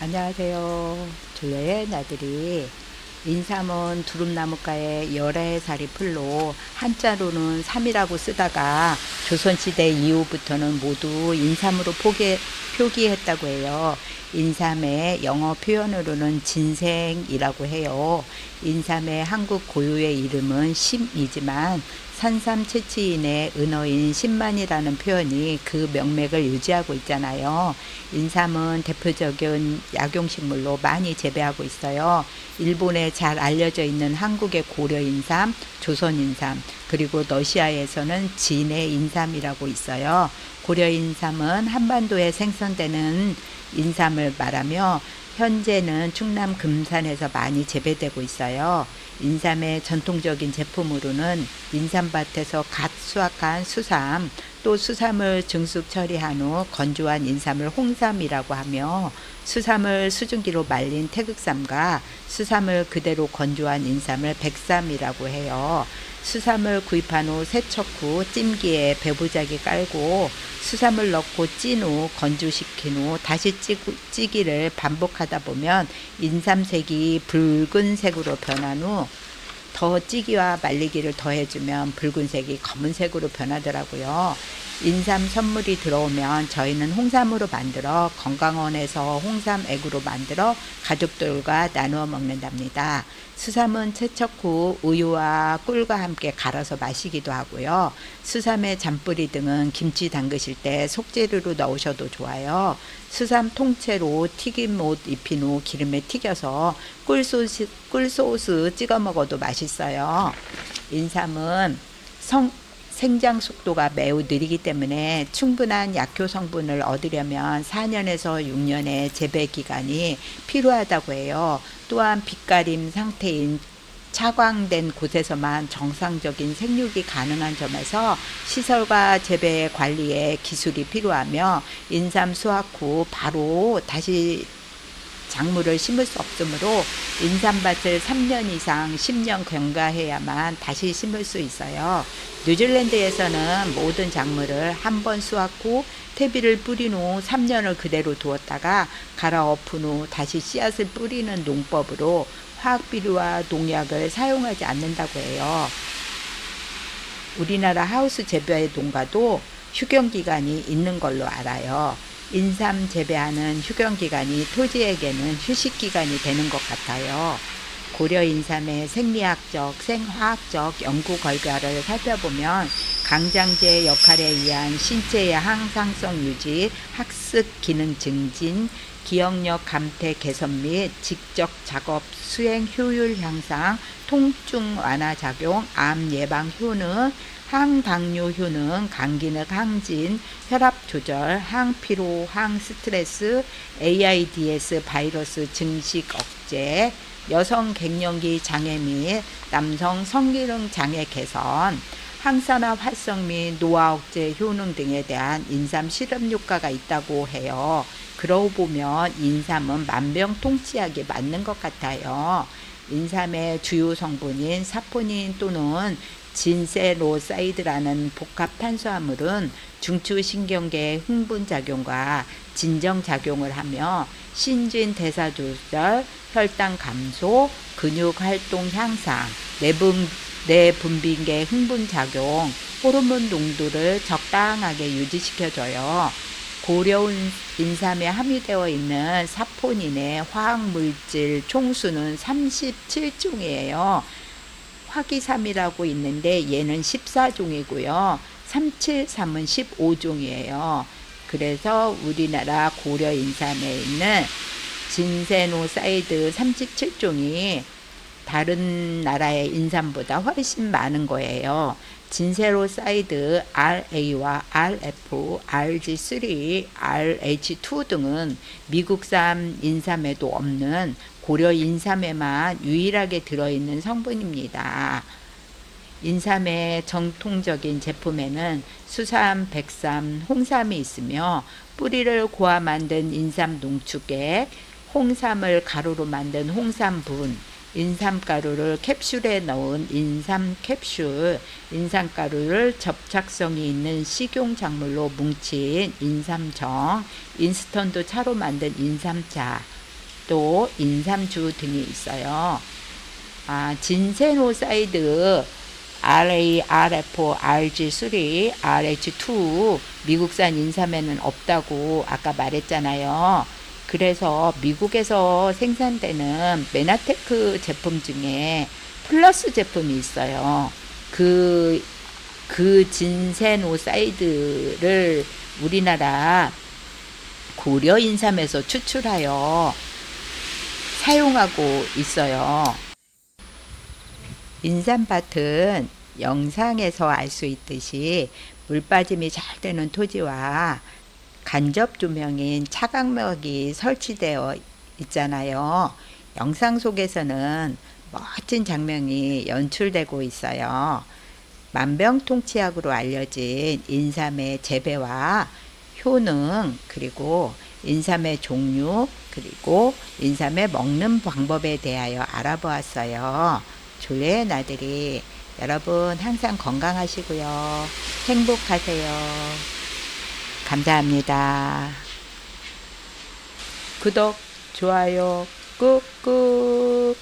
안녕하세요. 조여의 나들이 인삼은 두릅나무가에 열의 살이 풀로 한자로는 삼이라고 쓰다가 조선시대 이후부터는 모두 인삼으로 포기, 표기했다고 해요. 인삼의 영어 표현으로는 진생이라고 해요. 인삼의 한국 고유의 이름은 심이지만 산삼 채취인의 은어인 신만이라는 표현이 그 명맥을 유지하고 있잖아요. 인삼은 대표적인 약용식물로 많이 재배하고 있어요. 일본에 잘 알려져 있는 한국의 고려 인삼, 조선 인삼, 그리고 러시아에서는 진해 인삼이라고 있어요. 고려 인삼은 한반도에 생성되는 인삼을 말하며 현재는 충남 금산에서 많이 재배되고 있어요. 인삼의 전통적인 제품으로는 인삼밭에서 갓 수확한 수삼, 또 수삼을 증숙 처리한 후 건조한 인삼을 홍삼이라고 하며 수삼을 수증기로 말린 태극삼과 수삼을 그대로 건조한 인삼을 백삼이라고 해요. 수삼을 구입한 후 세척 후 찜기에 배부작이 깔고 수삼을 넣고 찐 후 건조시킨 후 다시 찌, 기를 반복하다 보면 인삼색이 붉은색으로 변한 후 더 찌기와 말리기를 더해주면 붉은색이 검은색으로 변하더라고요. 인삼 선물이 들어오면 저희는 홍삼으로 만들어 건강원에서 홍삼액으로 만들어 가족들과 나누어 먹는답니다. 수삼은 채척 후 우유와 꿀과 함께 갈아서 마시기도 하고요. 수삼의 잔뿌리 등은 김치 담그실 때 속재료로 넣으셔도 좋아요. 수삼 통째로 튀김옷 입힌 후 기름에 튀겨서 꿀소스, 꿀소스 찍어 먹어도 맛있 어요. 인삼은 성, 생장 속도가 매우 느리기 때문에 충분한 약효 성분을 얻으려면 4년에서 6년의 재배 기간이 필요하다고 해요. 또한 빛가림 상태인 차광된 곳에서만 정상적인 생육이 가능한 점에서 시설과 재배 관리에 기술이 필요하며 인삼 수확 후 바로 다시 작물을 심을 수 없으므로 인삼밭을 3년 이상 10년 경과해야만 다시 심을 수 있어요. 뉴질랜드에서는 모든 작물을 한 번 수확 후 퇴비를 뿌린 후 3년을 그대로 두었다가 갈아엎은 후 다시 씨앗을 뿌리는 농법으로 화학비료와 농약을 사용하지 않는다고 해요. 우리나라 하우스 재배 농가도 휴경 기간이 있는 걸로 알아요. 인삼 재배하는 휴경 기간이 토지에게는 휴식 기간이 되는 것 같아요. 고려 인삼의 생리학적, 생화학적 연구 결과를 살펴보면 강장제 역할에 의한 신체의 항상성 유지, 학습 기능 증진, 기억력 감퇴 개선 및 직접 작업 수행 효율 향상, 통증 완화 작용, 암 예방 효능, 항당뇨 효능, 감기능 항진, 혈압 조절, 항피로, 항스트레스, AIDS 바이러스 증식 억제, 여성 갱년기 장애 및 남성 성기능 장애 개선, 항산화 활성 및 노화 억제 효능 등에 대한 인삼 실험 효과가 있다고 해요. 그러고 보면 인삼은 만병통치약에 맞는 것 같아요. 인삼의 주요 성분인 사포닌 또는 진세로사이드라는 복합 탄수화물은 중추신경계 흥분 작용과 진정 작용을 하며 신진 대사 조절, 혈당 감소, 근육 활동 향상, 내분 내분비계 흥분 작용, 호르몬 농도를 적당하게 유지시켜줘요. 고려운 인삼에 함유되어 있는 사포닌의 화학물질 총수는 37종이에요. 화기삼이라고 있는데 얘는 14종이고요. 373은 15종이에요. 그래서 우리나라 고려 인삼에 있는 진세노사이드 37종이 다른 나라의 인삼보다 훨씬 많은 거예요. 진세로 사이드 RA와 RF, RG3, RH2 등은 미국산 인삼에도 없는 고려 인삼에만 유일하게 들어있는 성분입니다. 인삼의 정통적인 제품에는 수삼, 백삼, 홍삼이 있으며 뿌리를 고아 만든 인삼 농축액, 홍삼을 가루로 만든 홍삼분, 인삼가루를 캡슐에 넣은 인삼 캡슐, 인삼가루를 접착성이 있는 식용 작물로 뭉친 인삼정, 인스턴트 차로 만든 인삼차, 또 인삼주 등이 있어요. 아, 진세노사이드 RA, RF, RG3, RH2 미국산 인삼에는 없다고 아까 말했잖아요. 그래서 미국에서 생산되는 메나테크 제품 중에 플러스 제품이 있어요. 그, 그 진세노사이드를 우리나라 고려 인삼에서 추출하여 사용하고 있어요. 인삼밭은 영상에서 알 수 있듯이 물 빠짐이 잘 되는 토지와 간접 조명인 차광막이 설치되어 있잖아요. 영상 속에서는 멋진 장면이 연출되고 있어요. 만병통치약으로 알려진 인삼의 재배와 효능 그리고 인삼의 종류 그리고 인삼의 먹는 방법에 대하여 알아보았어요. 조례의 나들이 여러분 항상 건강하시고요. 행복하세요. 감사합니다. 구독, 좋아요 꾹꾹